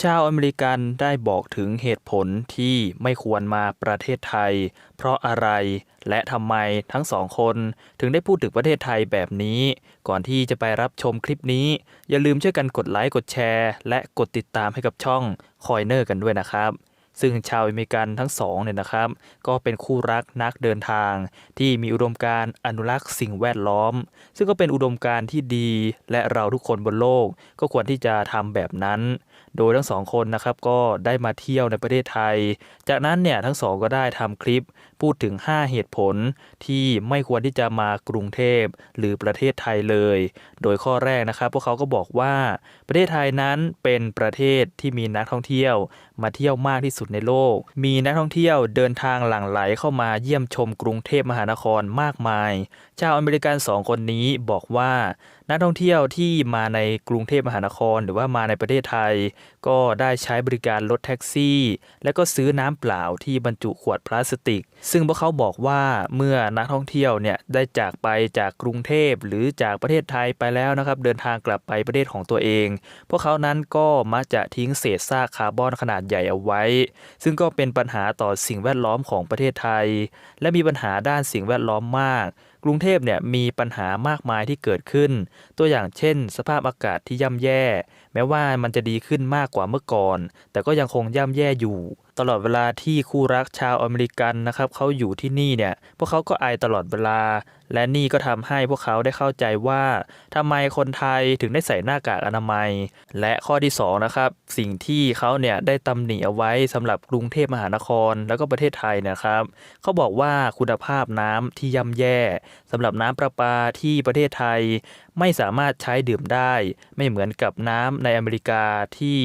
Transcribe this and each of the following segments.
ชาวอเมริกันได้บอกถึงเหตุผลที่ไม่ควรมาประเทศไทย เพราะอะไรและทำไมทั้งสองคนถึงได้พูดถึงประเทศไทยแบบนี้ ก่อนที่จะไปรับชมคลิปนี้ อย่าลืมช่วยกันกดไลค์กดแชร์ และกดติดตามให้กับช่องคอยเนอร์กันด้วยนะครับ ซึ่งชาวอเมริกันทั้งสองเนี่ยนะครับ ก็เป็นคู่รักนักเดินทาง ที่มีอุดมการณ์อนุรักษ์สิ่งแวดล้อม ซึ่งก็เป็นอุดมการณ์ที่ดี และเราทุกคนบนโลก ก็ควรที่จะทำแบบนั้น โดยทั้งสองคนนะครับก็ได้มาเที่ยวในประเทศไทย จากนั้นเนี่ยทั้งสองก็ได้ทำคลิป พูดถึง 5 เหตุผลที่ไม่ควรที่จะมากรุงเทพหรือประเทศไทยเลย โดยข้อแรกนะครับ พวกเขาก็บอกว่าประเทศไทยนั้นเป็นประเทศที่มีนักท่องเที่ยว มาเที่ยวมากที่สุดในโลก มีนักท่องเที่ยวเดินทางหลั่งไหลเข้ามาเยี่ยมชมกรุงเทพมหานครมากมาย ชาวอเมริกันสองคนนี้บอกว่า นักท่องเที่ยวที่มาในกรุงเทพมหานคร หรือว่ามาในประเทศไทย ก็ได้ใช้บริการรถแท็กซี่ และก็ซื้อน้ำเปล่าที่บรรจุขวดพลาสติก ซึ่งพวกเขาบอกว่าเมื่อนักท่องเที่ยวเนี่ยได้จากไปจากกรุงเทพหรือจากประเทศไทยไปแล้วนะครับ เดินทางกลับไปประเทศของตัวเอง พวกเขานั้นก็มักจะทิ้งเศษซากคาร์บอนขนาดใหญ่เอาไว้ ซึ่งก็เป็นปัญหาต่อสิ่งแวดล้อมของประเทศไทย และมีปัญหาด้านสิ่งแวดล้อมมาก กรุงเทพเนี่ยมีปัญหามากมายที่เกิดขึ้น ตัวอย่างเช่น สภาพอากาศที่ย่ำแย่ แม้ว่ามันจะดีขึ้นมากกว่าเมื่อก่อน แต่ก็ยังคงย่ำแย่อยู่ ตลอดเวลาที่คู่รักชาวอเมริกันนะครับเขาอยู่ที่นี่เนี่ยพวกเขาก็ไอตลอดเวลา และนี่ก็ทำให้พวกเขาได้เข้าใจว่าทำไมคนไทยถึงได้ใส่หน้ากากอนามัย และข้อที่สองนะครับสิ่งที่เขาเนี่ยได้ตำหนิเอาไว้สำหรับกรุงเทพมหานคร แล้วก็ประเทศไทยนะครับเขาบอกว่าคุณภาพน้ำที่ย่ำแย่สำหรับน้ำประปาที่ประเทศไทย ไม่สามารถใช้ดื่มได้ ไม่เหมือนกับน้ำในอเมริกาที่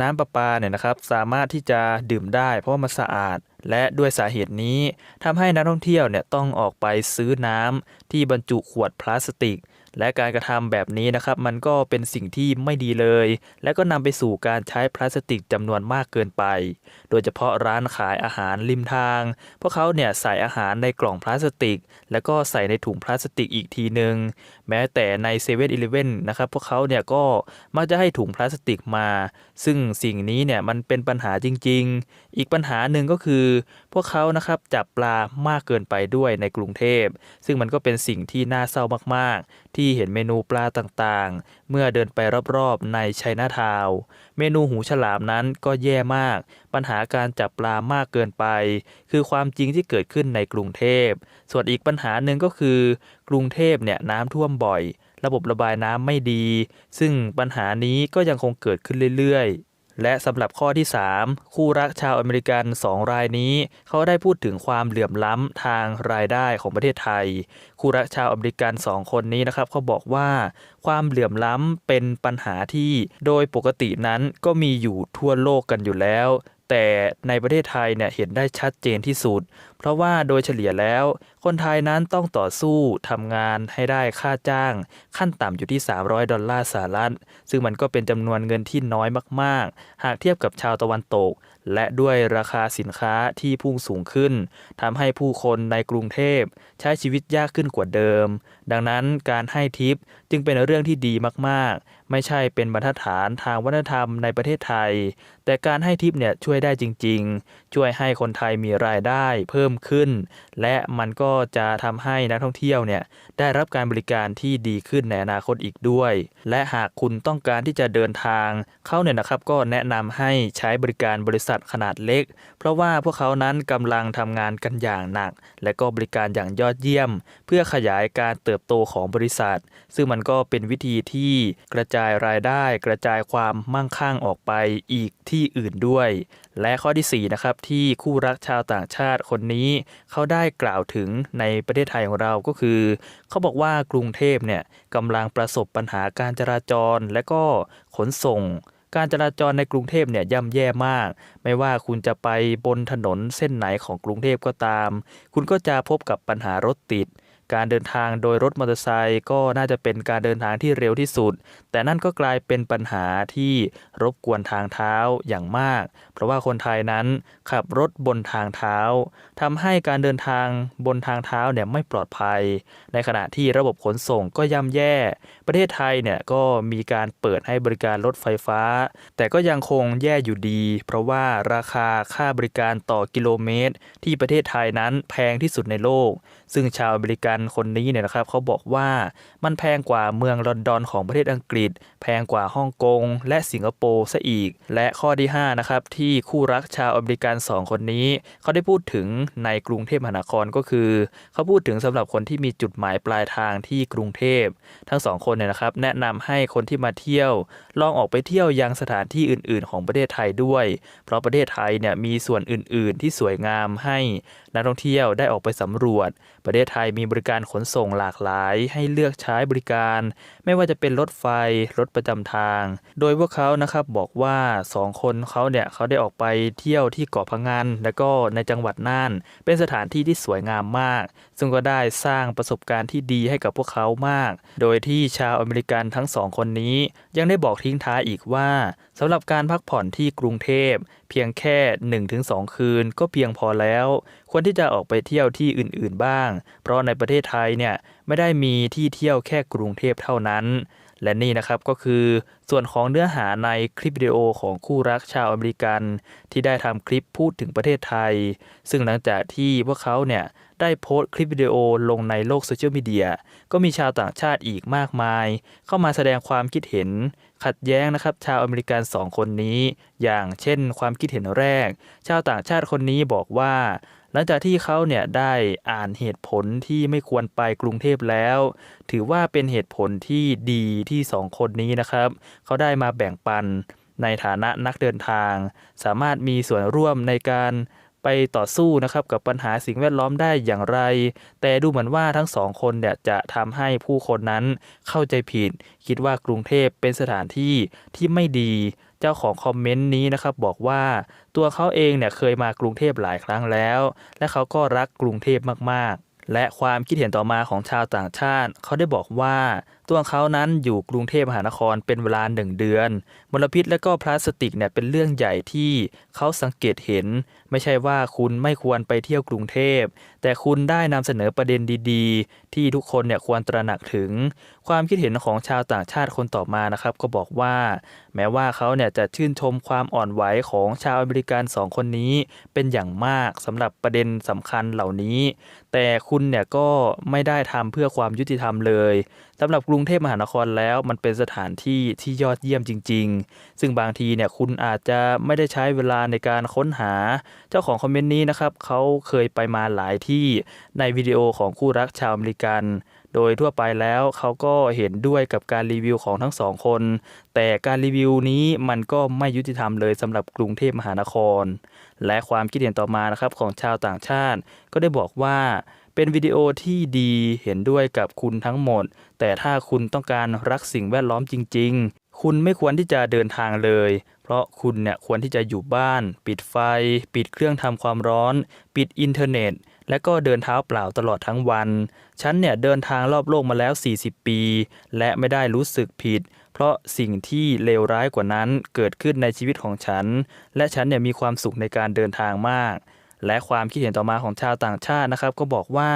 น้ำประปาเนี่ยนะครับสามารถที่จะดื่มได้ เพราะว่ามันสะอาด และด้วยสาเหตุนี้ทำให้นักท่องเที่ยวเนี่ยต้องออกไปซื้อน้ำที่บรรจุขวดพลาสติก และการกระทำแบบนี้นะครับ มันก็เป็นสิ่งที่ไม่ดีเลย และก็นำไปสู่การใช้พลาสติกจำนวนมากเกินไป โดยเฉพาะร้านขายอาหารริมทาง พวกเขาเนี่ยใส่อาหารในกล่องพลาสติก แล้วก็ใส่ในถุงพลาสติกอีกทีหนึ่งแม้แต่ใน7 e เ e ่ e อนะครับพวกเขาเนี่ยก็มักจะให้ถุงพลาสติกมา ซึ่งสิ่งนี้เนี่ยมันเป็นปัญหาจริง ๆ อีกปัญหาหนึ่งก็คือ พวกเขานะครับจับปลามากเกินไปด้วยในกรุงเทพ ซึ่งมันก็เป็นสิ่งที่น่าเศร้ามากๆที่เห็นเมนูปลาต่างๆ เมื่อเดินไปรอบๆในชัยนาทาว เมนูหูฉลามนั้นก็แย่มาก ปัญหาการจับปลามากเกินไป คือความจริงที่เกิดขึ้นในกรุงเทพ ส่วนอีกปัญหาหนึ่งก็คือ กรุงเทพเนี่ยน้ำท่วมบ่อย ระบบระบายน้ำไม่ดี ซึ่งปัญหานี้ก็ยังคงเกิดขึ้นเรื่อยๆ และสำหรับข้อที่ 3 คู่รักชาวอเมริกัน 2 รายนี้ เขาได้พูดถึงความเหลื่อมล้ำทางรายได้ของประเทศไทย คู่รักชาวอเมริกัน 2 คนนี้นะครับเขาบอกว่า ความเหลื่อมล้ำเป็นปัญหาที่โดยปกตินั้นก็มีอยู่ทั่วโลกกันอยู่แล้ว แต่ในประเทศไทยเนี่ยเห็นได้ชัดเจนที่สุด เพราะว่าโดยเฉลี่ยแล้ว คนไทยนั้นต้องต่อสู้ทำงานให้ได้ค่าจ้าง ขั้นต่ำอยู่ที่ 300 ดอลลาร์สหรัฐ ซึ่งมันก็เป็นจำนวนเงินที่น้อยมาก ๆ หากเทียบกับชาวตะวันตก และด้วยราคาสินค้าที่พุ่งสูงขึ้นทำให้ผู้คนในกรุงเทพ ใช้ชีวิตยากขึ้นกว่าเดิม ดังนั้นการให้ทิป จึงเป็นเรื่องที่ดีมากๆ ไม่ใช่เป็นบรรทัดฐานทางวัฒนธรรมในประเทศไทย แต่การให้ทิปเนี่ยช่วยได้จริง ๆ ช่วยให้คนไทยมีรายได้เพิ่มขึ้น และมันก็จะทำให้นักท่องเที่ยวเนี่ยได้รับการบริการที่ดีขึ้นในอนาคตอีกด้วย และหากคุณต้องการที่จะเดินทางเขาเนี่ยนะครับก็แนะนำให้ใช้บริการบริษัทขนาดเล็ก เพราะว่าพวกเขานั้นกำลังทำงานกันอย่างหนัก และก็บริการอย่างยอดเยี่ยม เพื่อขยายการเติบโตของบริษัท ซึ่งมันก็เป็นวิธีที่กระจายรายได้ กระจายความมั่งคั่งออกไปอีกที่อื่นด้วย และข้อที่4นะครับที่คู่รักชาวต่างชาติคนนี้เขาได้กล่าวถึงในประเทศไทยของเราก็คือ เขาบอกว่ากรุงเทพเนี่ยกำลังประสบปัญหาการจราจรและก็ขนส่งการจราจรในกรุงเทพเนี่ยย่ำแย่มาก ไม่ว่าคุณจะไปบนถนนเส้นไหนของกรุงเทพก็ตาม คุณก็จะพบกับปัญหารถติด การเดินทางโดยรถมอเตอร์ไซค์ก็น่าจะเป็นการเดินทางที่เร็วที่สุด แต่นั่นก็กลายเป็นปัญหาที่รบกวนทางเท้าอย่างมาก ราะว่าคนไทยนั้นขับรถบนทางเท้าทำให้การเดินทางบนทางเท้าเนี่ยไม่ปลอดภัย ในขณะที่ระบบขนส่งก็ย่ำแย่ ประเทศไทยเนี่ยก็มีการเปิดให้บริการรถไฟฟ้า แต่ก็ยังคงแย่อยู่ดี เพราะว่าราคาค่าบริการต่อกิโลเมตร ที่ประเทศไทยนั้นแพงที่สุดในโลก ซึ่งชาวอเมริกันคนนี้เนี่ยนะครับเขาบอกว่ามันแพงกว่าเมืองลอนดอนของประเทศอังกฤษ แพงกว่าฮ่องกงและสิงคโปร์ซะอีก และข้อที่5นะครับที่คู่รักชาวอเมริกัน 2 คนนี้ เขาได้พูดถึงในกรุงเทพมหานครก็คือ เขาพูดถึงสำหรับคนที่มีจุดหมายปลายทางที่กรุงเทพ ทั้งสองคนเนี่ยนะครับ แนะนำให้คนที่มาเที่ยว ลองออกไปเที่ยวยังสถานที่อื่น ๆ ของประเทศไทยด้วย เพราะประเทศไทยเนี่ยมีส่วนอื่น ๆ ที่สวยงามให้นักท่องเที่ยวได้ออกไปสำรวจ ประเทศไทยมีบริการขนส่งหลากหลาย ให้เลือกใช้บริการ ไม่ว่าจะเป็นรถไฟรถประจำทาง โดยพวกเขานะครับบอกว่าสองคนเขาเนี่ยเขาได้ออกไปเที่ยวที่เกาะพะงันและก็ในจังหวัดน่าน เป็นสถานที่ที่สวยงามมาก ซึ่งก็ได้สร้างประสบการณ์ที่ดีให้กับพวกเขามาก โดยที่ชาวอเมริกันทั้งสองคนนี้ ยังได้บอกทิ้งท้ายอีกว่าสำหรับการพักผ่อนที่กรุงเทพ เพียงแค่ 1-2 คืนก็เพียงพอแล้ว ควรที่จะออกไปเที่ยวที่อื่นๆบ้าง เพราะในประเทศไทยเนี่ยไม่ได้มีที่เที่ยวแค่กรุงเทพเท่านั้น และนี่นะครับก็คือส่วนของเนื้อหาในคลิปวิดีโอของคู่รักชาวอเมริกัน ที่ได้ทำคลิปพูดถึงประเทศไทย ซึ่งหลังจากที่พวกเขาเนี่ยได้โพสต์คลิปวิดีโอลงในโลกโซเชียลมีเดียก็มีชาวต่างชาติอีกมากมาย เข้ามาแสดงความคิดเห็นขัดแย้งนะครับ ชาวอเมริกันสองคนนี้ อย่างเช่นความคิดเห็นแรก ชาวต่างชาติคนนี้บอกว่า หลังจากที่เขาเนี่ยได้อ่านเหตุผลที่ไม่ควรไปกรุงเทพแล้ว ถือว่าเป็นเหตุผลที่ดีที่สองคนนี้นะครับ เขาได้มาแบ่งปันในฐานะนักเดินทาง สามารถมีส่วนร่วมในการไปต่อสู้นะครับกับปัญหาสิ่งแวดล้อมได้อย่างไร แต่ดูเหมือนว่าทั้งสองคนเนี่ยจะทำให้ผู้คนนั้นเข้าใจผิด คิดว่ากรุงเทพเป็นสถานที่ที่ไม่ดี เจ้าของคอมเมนต์นี้นะครับบอกว่าตัวเขาเองเนี่ยเคยมากรุงเทพหลายครั้งแล้ว และเขาก็รักกรุงเทพมากๆ และความคิดเห็นต่อมาของชาวต่างชาติ เขาได้บอกว่า ตัวเขานั้นอยู่กรุงเทพมหานครเป็นเวลาหนึ่งเดือน มลพิษและก็พลาสติกเนี่ยเป็นเรื่องใหญ่ที่เขาสังเกตเห็น ไม่ใช่ว่าคุณไม่ควรไปเที่ยวกรุงเทพ แต่คุณได้นำเสนอประเด็นดีๆ ที่ทุกคนเนี่ยควรตระหนักถึง ความคิดเห็นของชาวต่างชาติคนต่อมานะครับ ก็บอกว่า แม้ว่าเขาเนี่ยจะชื่นชมความอ่อนไหวของชาวอเมริกันสองคนนี้เป็นอย่างมากสำหรับประเด็นสำคัญเหล่านี้ แต่คุณเนี่ยก็ไม่ได้ทำเพื่อความยุติธรรมเลยสำหรับกรุงงเทพมหานครแล้วมันเป็นสถานที่ที่ยอดเยี่ยมจริง ๆ ซึ่งบางทีเนี่ยคุณอาจจะไม่ได้ใช้เวลาในการค้นหา เจ้าของคอมเมนต์นี้นะครับเขาเคยไปมาหลายที่ในวิดีโอของคู่รักชาวอเมริกันโดยทั่วไปแล้วเขาก็เห็นด้วยกับการรีวิวของทั้งสองคน แต่การรีวิวนี้มันก็ไม่ยุติธรรมเลยสำหรับกรุงเทพมหานคร และความคิดเห็นต่อมานะครับของชาวต่างชาติ ก็ได้บอกว่า เป็นวิดีโอที่ดีเห็นด้วยกับคุณทั้งหมด แต่ถ้าคุณต้องการรักสิ่งแวดล้อมจริง ๆ คุณไม่ควรที่จะเดินทางเลย เพราะคุณเนี่ยควรที่จะอยู่บ้าน ปิดไฟ ปิดเครื่องทำความร้อน ปิดอินเทอร์เน็ต และก็เดินเท้าเปล่าตลอดทั้งวัน ฉันเนี่ยเดินทางรอบโลกมาแล้ว 40 ปี และไม่ได้รู้สึกผิดเพราะสิ่งที่เลวร้ายกว่านั้นเกิดขึ้นในชีวิตของฉัน และฉันเนี่ยมีความสุขในการเดินทางมาก และความคิดเห็นต่อมาของชาวต่างชาตินะครับก็บอกว่า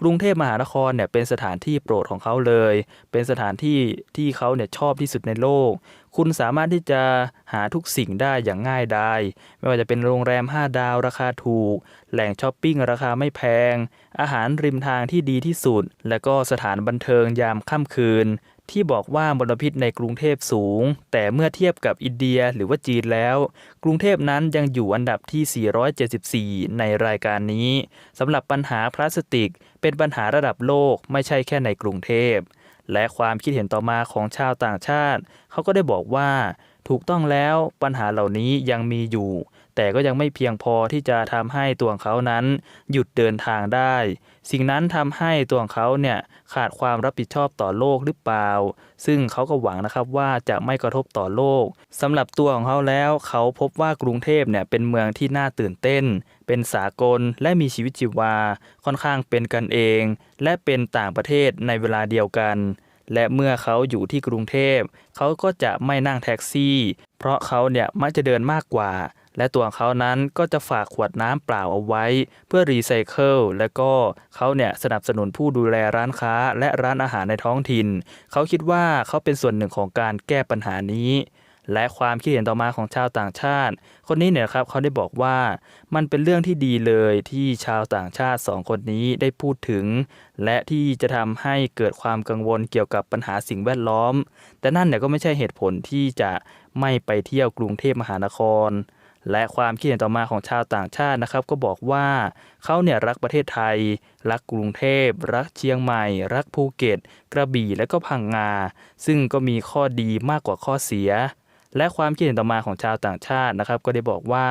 กรุงเทพมหานครเนี่ยเป็นสถานที่โปรดของเขาเลย เป็นสถานที่ที่เขาเนี่ยชอบที่สุดในโลก คุณสามารถที่จะหาทุกสิ่งได้อย่างง่ายดายไม่ว่าจะเป็นโรงแรม 5 ดาวราคาถูก แหล่งช้อปปิ้งราคาไม่แพง อาหารริมทางที่ดีที่สุด และก็สถานบันเทิงยามค่ำคืน ที่บอกว่ามลพิษในกรุงเทพสูง แต่เมื่อเทียบกับอินเดียหรือว่าจีนแล้ว กรุงเทพนั้นยังอยู่อันดับที่ 474 ในรายการนี้สำหรับปัญหาพลาสติก เป็นปัญหาระดับโลกไม่ใช่แค่ในกรุงเทพ และความคิดเห็นต่อมาของชาวต่างชาติ เขาก็ได้บอกว่า ถูกต้องแล้วปัญหาเหล่านี้ยังมีอยู่ แต่ก็ยังไม่เพียงพอที่จะทำให้ตัวของเขานั้น หยุดเดินทางได้ สิ่งนั้นทำให้ตัวของเขาเนี่ยขาดความรับผิดชอบต่อโลกหรือเปล่า ซึ่งเขาก็หวังนะครับว่าจะไม่กระทบต่อโลกสำหรับตัวของเขาแล้ว เขาพบว่ากรุงเทพเนี่ยเป็นเมืองที่น่าตื่นเต้น เป็นสากลและมีชีวิตชีวา ค่อนข้างเป็นกันเอง และเป็นต่างประเทศในเวลาเดียวกันและเมื่อเขาอยู่ที่กรุงเทพ เขาก็จะไม่นั่งแท็กซี่ เพราะเขาเนี่ยมักจะเดินมากกว่า และตัวเขานั้นก็จะฝากขวดน้ำเปล่าเอาไว้ เพื่อรีไซเคิลและก็เขาเนี่ยสนับสนุนผู้ดูแลร้านค้าและร้านอาหารในท้องถิ่น เขาคิดว่าเขาเป็นส่วนหนึ่งของการแก้ปัญหานี้และความคิดเห็นต่อมาของชาวต่างชาติ คนนี้เนี่ยครับเขาได้บอกว่ามันเป็นเรื่องที่ดีเลยที่ชาวต่างชาติสองคนนี้ได้พูดถึง และที่จะทำให้เกิดความกังวลเกี่ยวกับปัญหาสิ่งแวดล้อม แต่นั่นเนี่ยก็ไม่ใช่เหตุผลที่จะไม่ไปเที่ยวกรุงเทพมหานคร และความคิดเห็นต่อมาของชาวต่างชาตินะครับก็บอกว่าเขาเนี่ยรักประเทศไทย รักกรุงเทพ รักเชียงใหม่ รักภูเก็ต กระบี่และก็พังงา ซึ่งก็มีข้อดีมากกว่าข้อเสีย และความคิดเห็นต่อมาของชาวต่างชาตินะครับ ก็ได้บอกว่า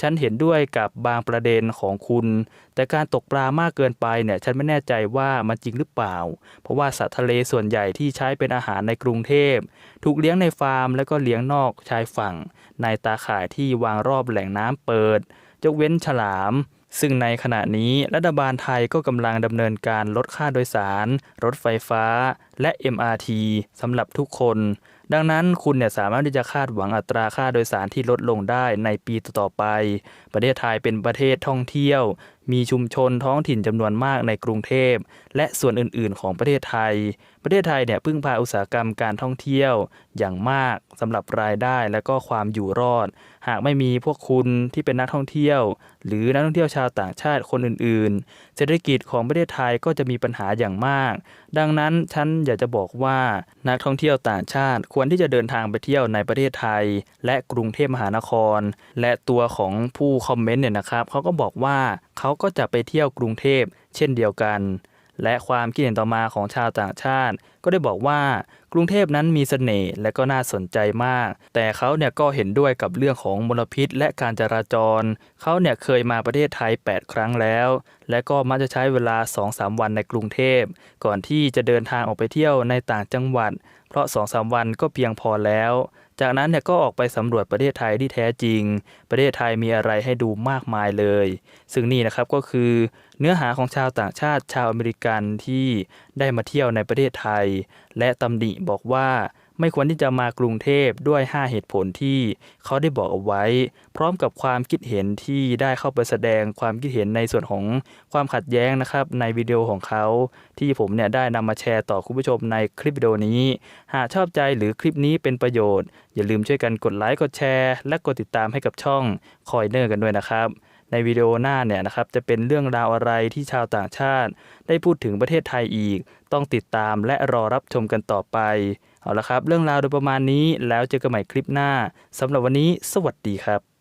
ฉันเห็นด้วยกับบางประเด็นของคุณ แต่การตกปลามากเกินไปเนี่ยฉันไม่แน่ใจว่ามันจริงหรือเปล่า เพราะว่าสัตว์ทะเลส่วนใหญ่ที่ใช้เป็นอาหารในกรุงเทพ ถูกเลี้ยงในฟาร์ม และก็เลี้ยงนอกชายฝั่ง ในตาข่ายที่วางรอบแหล่งน้ำเปิดยกเว้นฉลามซึ่งในขณะนี้รัฐบาลไทยก็กำลังดำเนินการลดค่าโดยสาร รถไฟฟ้า และ MRT สำหรับทุกคน ดังนั้นคุณเนี่ยสามารถที่จะคาดหวังอัตราค่าโดยสารที่ลดลงได้ในปีต่อๆไป ประเทศไทยเป็นประเทศท่องเที่ยว มีชุมชนท้องถิ่นจำนวนมากในกรุงเทพ และส่วนอื่น ๆ ของประเทศไทย ประเทศไทยเนี่ยพึ่งพาอุตสาหกรรมการท่องเที่ยวอย่างมากสำหรับรายได้และก็ความอยู่รอด หากไม่มีพวกคุณที่เป็นนักท่องเที่ยว หรือนักท่องเที่ยวชาวต่างชาติคนอื่นๆ เศรษฐกิจของประเทศไทยก็จะมีปัญหาอย่างมาก ดังนั้นฉันอยากจะบอกว่านักท่องเที่ยวต่างชาติควรที่จะเดินทางไปเที่ยวในประเทศไทย และกรุงเทพมหานคร และตัวของผู้คอมเมนต์เนี่ยนะครับเขาก็บอกว่าเขาก็จะไปเที่ยวกรุงเทพเช่นเดียวกัน และความคิดเห็นต่อมาของชาวต่างชาติ ก็ได้บอกว่ากรุงเทพนั้นมีเสน่ห์และก็น่าสนใจมาก แต่เขาเนี่ยก็เห็นด้วยกับเรื่องของมลพิษและการจราจร เขาเนี่ยเคยมาประเทศไทย 8 ครั้งแล้ว และก็มักจะใช้เวลา 2-3 วันในกรุงเทพ ก่อนที่จะเดินทางออกไปเที่ยวในต่างจังหวัด เพราะ 2-3 วันก็เพียงพอแล้ว จากนั้นเนี่ยก็ออกไปสำรวจประเทศไทยที่แท้จริง ประเทศไทยมีอะไรให้ดูมากมายเลย ซึ่งนี่นะครับก็คือเนื้อหาของชาวต่างชาติชาวอเมริกันที่ได้มาเที่ยวในประเทศไทย และตำหนิบอกว่า ไม่ควรที่จะมากรุงเทพด้วย 5 เหตุผลที่เขาได้บอกเอาไว้ พร้อมกับความคิดเห็นที่ได้เข้าไปแสดงความคิดเห็นในส่วนของความขัดแย้งนะครับ ในวิดีโอของเขา ที่ผมเนี่ยได้นำมาแชร์ต่อคุณผู้ชมในคลิปวิดีโอนี้ หากชอบใจหรือคลิปนี้เป็นประโยชน์ อย่าลืมช่วยกันกดไลค์กดแชร์และกดติดตามให้กับช่องคอยเนอร์กันด้วยนะครับในวิดีโอหน้าเนี่ยนะครับจะเป็นเรื่องราวอะไรที่ชาวต่างชาติ ได้พูดถึงประเทศไทยอีก ต้องติดตามและรอรับชมกันต่อไป เอาละครับ เรื่องราวโดยประมาณนี้แล้วเจอกันใหม่คลิปหน้าสำหรับวันนี้ สวัสดีครับ